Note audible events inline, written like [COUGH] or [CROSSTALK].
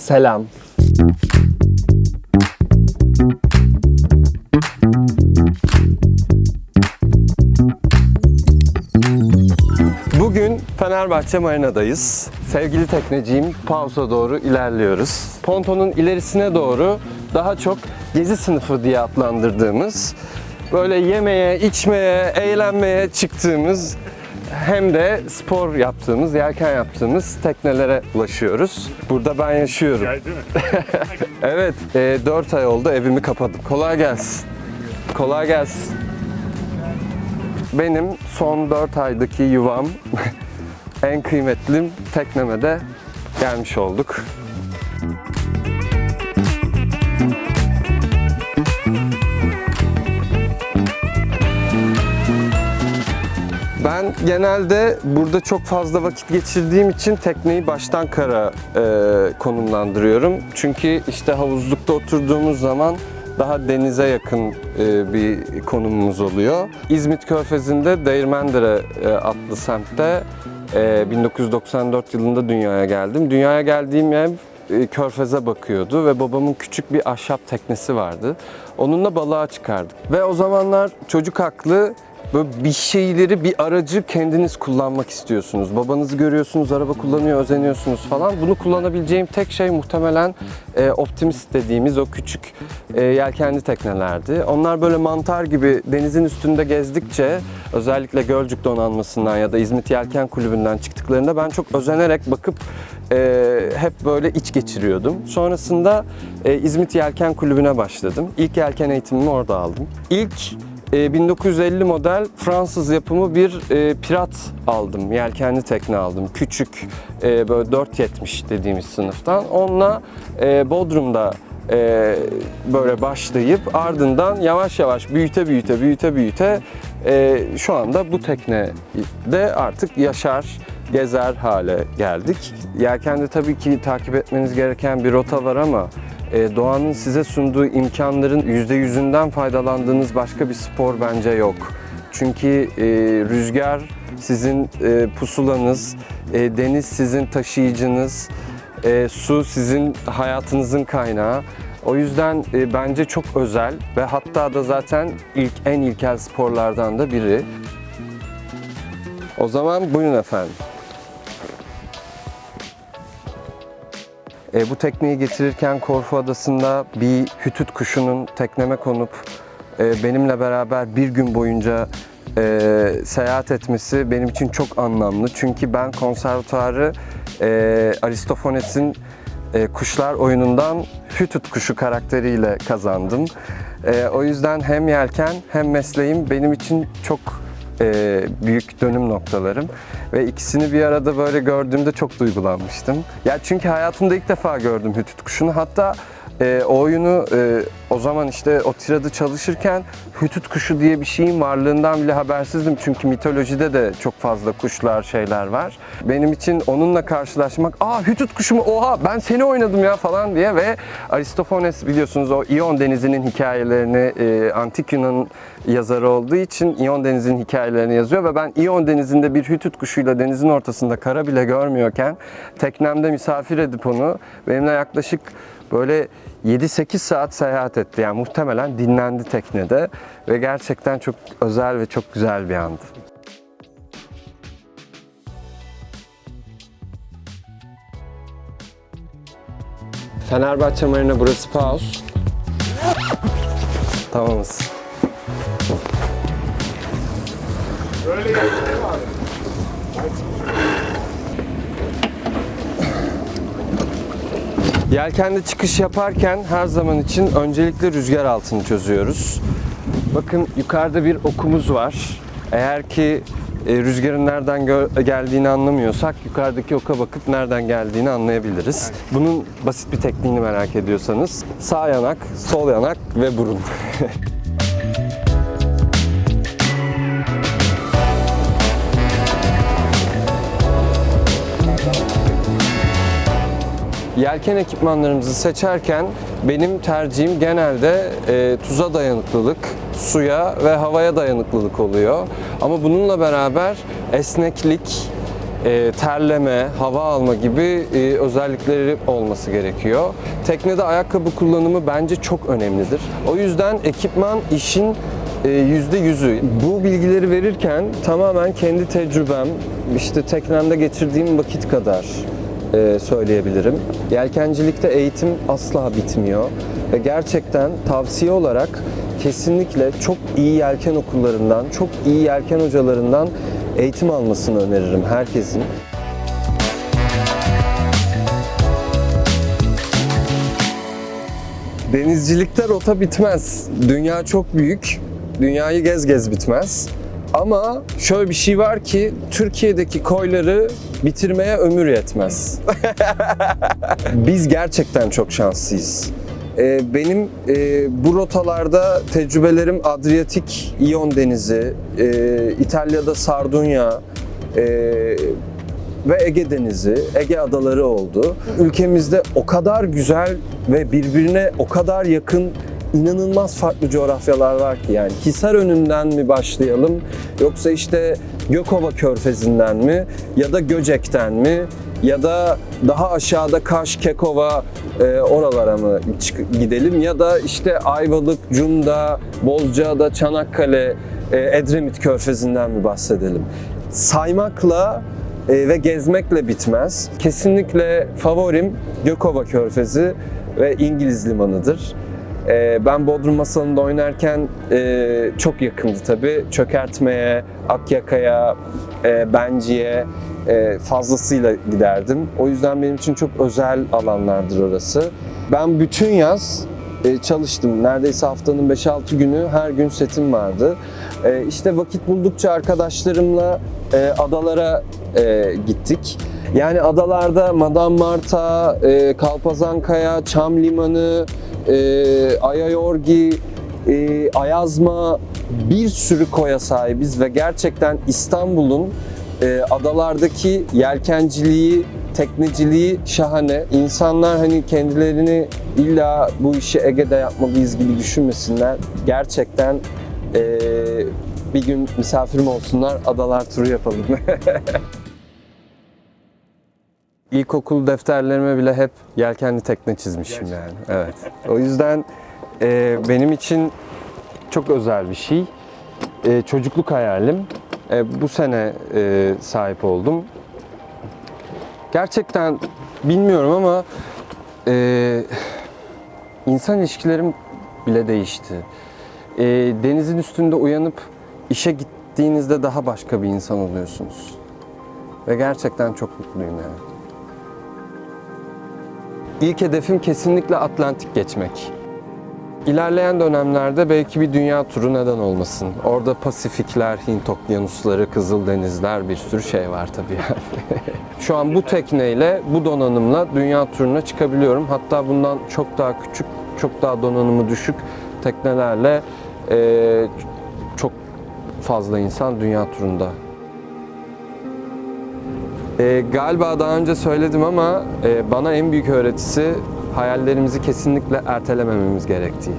Selam. Bugün Fenerbahçe Marina'dayız. Sevgili tekneciyim Paus'a doğru ilerliyoruz. Pontonun ilerisine doğru daha çok gezi sınıfı diye adlandırdığımız böyle yemeye, içmeye, eğlenmeye çıktığımız hem de spor yaptığımız, yelken yaptığımız teknelere ulaşıyoruz. Burada ben yaşıyorum. Geldi mi? [LAUGHS] Evet, 4 ay oldu evimi kapadım. Kolay gelsin. Kolay gelsin. Benim son 4 aydaki yuvam [LAUGHS] en kıymetlim tekneme de gelmiş olduk. Genelde burada çok fazla vakit geçirdiğim için tekneyi baştan kara e, konumlandırıyorum. Çünkü işte havuzlukta oturduğumuz zaman daha denize yakın e, bir konumumuz oluyor. İzmit Körfezi'nde Değirmendere e, adlı semtte e, 1994 yılında dünyaya geldim. Dünyaya geldiğim ev e, körfeze bakıyordu ve babamın küçük bir ahşap teknesi vardı. Onunla balığa çıkardık. Ve o zamanlar çocuk haklı böyle bir şeyleri, bir aracı kendiniz kullanmak istiyorsunuz. Babanızı görüyorsunuz, araba kullanıyor, özeniyorsunuz falan. Bunu kullanabileceğim tek şey muhtemelen e, Optimist dediğimiz o küçük e, yelkenli teknelerdi. Onlar böyle mantar gibi denizin üstünde gezdikçe, özellikle Gölcük Donanması'ndan ya da İzmit Yelken Kulübü'nden çıktıklarında ben çok özenerek bakıp e, hep böyle iç geçiriyordum. Sonrasında e, İzmit Yelken Kulübü'ne başladım. İlk yelken eğitimimi orada aldım. İlk e, 1950 model Fransız yapımı bir e, pirat aldım. Yelkenli tekne aldım. Küçük e, böyle 4.70 dediğimiz sınıftan. Onunla e, Bodrum'da e, böyle başlayıp ardından yavaş yavaş büyüte büyüte büyüte büyüte e, şu anda bu tekne de artık yaşar gezer hale geldik. Yelkende tabii ki takip etmeniz gereken bir rota var ama doğanın size sunduğu imkanların %100'ünden faydalandığınız başka bir spor bence yok. Çünkü e, rüzgar sizin e, pusulanız, e, deniz sizin taşıyıcınız, su sizin hayatınızın kaynağı. O yüzden bence çok özel ve hatta da zaten ilk en ilkel sporlardan da biri. O zaman buyurun efendim. E, bu tekneyi getirirken Korfu Adası'nda bir hütüt kuşunun tekneme konup e, benimle beraber bir gün boyunca e, seyahat etmesi benim için çok anlamlı. Çünkü ben konservatuarı e, Aristofanes'in e, Kuşlar oyunundan hütüt kuşu karakteriyle kazandım. E, o yüzden hem yelken hem mesleğim benim için çok e, büyük dönüm noktalarım ve ikisini bir arada böyle gördüğümde çok duygulanmıştım. Ya çünkü hayatımda ilk defa gördüm hütüt kuşunu. Hatta e, o oyunu e, o zaman işte o tiradı çalışırken hütüt kuşu diye bir şeyin varlığından bile habersizdim. Çünkü mitolojide de çok fazla kuşlar şeyler var. Benim için onunla karşılaşmak, aa hütüt kuşu mu oha ben seni oynadım ya falan diye ve Aristofanes biliyorsunuz o İyon denizinin hikayelerini e, antik Yunan yazarı olduğu için İyon denizinin hikayelerini yazıyor ve ben İyon denizinde bir hütüt kuşuyla denizin ortasında kara bile görmüyorken teknemde misafir edip onu benimle yaklaşık böyle 7-8 saat seyahat etti. Yani muhtemelen dinlendi teknede ve gerçekten çok özel ve çok güzel bir andı. Fenerbahçe Marina burası Paus. Tamamız. Böyle Yelkenli çıkış yaparken her zaman için öncelikle rüzgar altını çözüyoruz. Bakın yukarıda bir okumuz var. Eğer ki e, rüzgarın nereden geldiğini anlamıyorsak yukarıdaki oka bakıp nereden geldiğini anlayabiliriz. Bunun basit bir tekniğini merak ediyorsanız sağ yanak, sol yanak ve burun. [LAUGHS] Yelken ekipmanlarımızı seçerken benim tercihim genelde e, tuza dayanıklılık, suya ve havaya dayanıklılık oluyor. Ama bununla beraber esneklik, e, terleme, hava alma gibi e, özellikleri olması gerekiyor. Teknede ayakkabı kullanımı bence çok önemlidir. O yüzden ekipman işin e, yüzde yüzü. Bu bilgileri verirken tamamen kendi tecrübem, işte teknemde geçirdiğim vakit kadar e, söyleyebilirim. Yelkencilikte eğitim asla bitmiyor ve gerçekten tavsiye olarak kesinlikle çok iyi yelken okullarından, çok iyi yelken hocalarından eğitim almasını öneririm herkesin. Denizcilikte rota bitmez. Dünya çok büyük. Dünyayı gez gez bitmez. Ama şöyle bir şey var ki Türkiye'deki koyları bitirmeye ömür yetmez. [LAUGHS] Biz gerçekten çok şanslıyız. Ee, benim e, bu rotalarda tecrübelerim Adriyatik İyon Denizi, e, İtalya'da Sardunya, e, ve Ege Denizi, Ege Adaları oldu. Ülkemizde o kadar güzel ve birbirine o kadar yakın inanılmaz farklı coğrafyalar var ki yani Hisar önünden mi başlayalım yoksa işte Gökova Körfezi'nden mi ya da Göcek'ten mi ya da daha aşağıda Kaş, Kekova e, oralara mı gidelim ya da işte Ayvalık, Cunda, Bozcaada, Çanakkale, e, Edremit Körfezi'nden mi bahsedelim? Saymakla e, ve gezmekle bitmez. Kesinlikle favorim Gökova Körfezi ve İngiliz limanıdır. E, ben Bodrum masalında oynarken e, çok yakındı tabii. Çökertmeye, Akyaka'ya, e, Benci'ye e, fazlasıyla giderdim. O yüzden benim için çok özel alanlardır orası. Ben bütün yaz e, çalıştım. Neredeyse haftanın 5-6 günü her gün setim vardı. E, işte vakit buldukça arkadaşlarımla e, adalara e, gittik. Yani adalarda Madame Marta, e, Kalpazankaya, Çam Limanı, e, Ayayorgi, e, Ayazma bir sürü koya sahibiz ve gerçekten İstanbul'un e, adalardaki yelkenciliği, tekneciliği şahane. İnsanlar hani kendilerini illa bu işi Ege'de yapmalıyız gibi düşünmesinler. Gerçekten e, bir gün misafirim olsunlar, adalar turu yapalım. [LAUGHS] İlkokul defterlerime bile hep yelkenli tekne çizmişim yani. Evet. O yüzden e, benim için çok özel bir şey. E, çocukluk hayalim. E, bu sene e, sahip oldum. Gerçekten bilmiyorum ama e, insan ilişkilerim bile değişti. E, denizin üstünde uyanıp işe gittiğinizde daha başka bir insan oluyorsunuz. Ve gerçekten çok mutluyum yani. İlk hedefim kesinlikle Atlantik geçmek. İlerleyen dönemlerde belki bir dünya turu neden olmasın. Orada Pasifikler, Hint okyanusları, Kızıldenizler bir sürü şey var tabii yani. [LAUGHS] Şu an bu tekneyle, bu donanımla dünya turuna çıkabiliyorum. Hatta bundan çok daha küçük, çok daha donanımı düşük teknelerle eee, çok fazla insan dünya turunda ee, galiba daha önce söyledim ama e, bana en büyük öğretisi hayallerimizi kesinlikle ertelemememiz gerektiği.